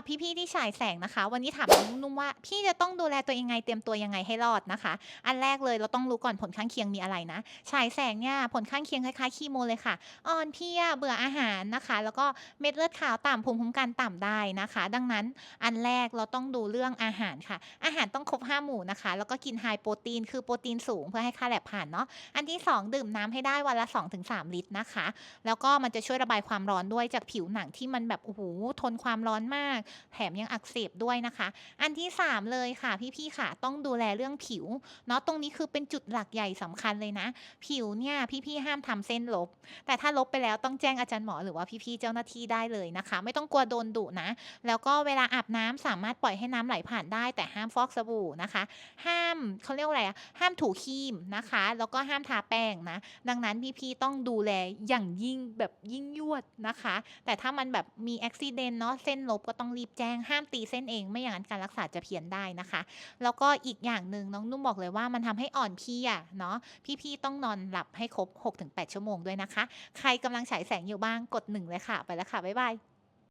รับพี่ๆที่ฉายแสงนะคะ วันนี้ถามน้องนุ่มๆว่า พี่จะต้องดูแลตัวเองยังไงเตรียมตัวยังไงให้รอดนะคะ อันแรกเลยเราต้องรู้ก่อนผลข้างเคียงมีอะไรนะฉายแสงเนี่ยผลข้างเคียงคล้ายๆคีโมเลยค่ะอ่อนเพลียเบื่ออาหารนะคะ แล้วก็เม็ดเลือดขาวต่ำภูมิคุ้มกันต่ำได้นะคะ ดังนั้นอันแรกเราต้องดูเรื่องอาหารค่ะ อาหารต้องครบห้าหมู่นะคะ แล้วก็กินไฮโปรตีนคือโปรตีนสูงเพื่อให้ค่าแลบผ่านเนาะอันที่สองดื่มน้ำให้ได้วันละ 2-3 ลิตรนะคะ แล้วก็มันจะช่วยระบายความร้อนด้วยจากผิวหนังที่มันแบบโอ้โหทนความร้อนมากแถมยังอักเสบด้วยนะคะ อันที่ 3 เลยค่ะ พี่ๆค่ะ ต้องดูแลเรื่องผิวเนาะตรงนี้คือเป็นจุดหลักใหญ่สำคัญเลยนะ ผิวเนี่ยพี่ๆห้ามทำเส้นลบ แต่ถ้าลบไปแล้วต้องแจ้งอาจารย์หมอหรือว่าพี่ๆเจ้าหน้าที่ได้เลยนะคะ ไม่ต้องกลัวโดนดุนะ แล้วก็เวลาอาบน้ำสามารถปล่อยให้น้ำไหลผ่านได้ แต่ห้ามฟอกสบู่นะคะ ห้ามเขาเรียกว่าอะไรห้ามถูครีมนะคะ แล้วก็ห้ามทาแป้งนะ ดังนั้นพี่ๆต้องดูแลอย่างยิ่งแบบยิ่งยวดนะคะ แต่ถ้ามันแบบมีอุบิเหตุเนาะเส้นลบก็ต้องรีบแจ้งห้ามตีเส้นเอง ไม่อย่างนั้นการรักษาจะเพี้ยนได้นะคะ แล้วก็อีกอย่างหนึ่งน้องนุ่มบอกเลยว่ามันทำให้อ่อนเพลียเนาะพี่ๆต้องนอนหลับให้ครบ 6-8 ชั่วโมงด้วยนะคะ ใครกำลังฉายแสงอยู่บ้างกดหนึ่งเลยค่ะ ไปแล้วค่ะ บ๊ายบาย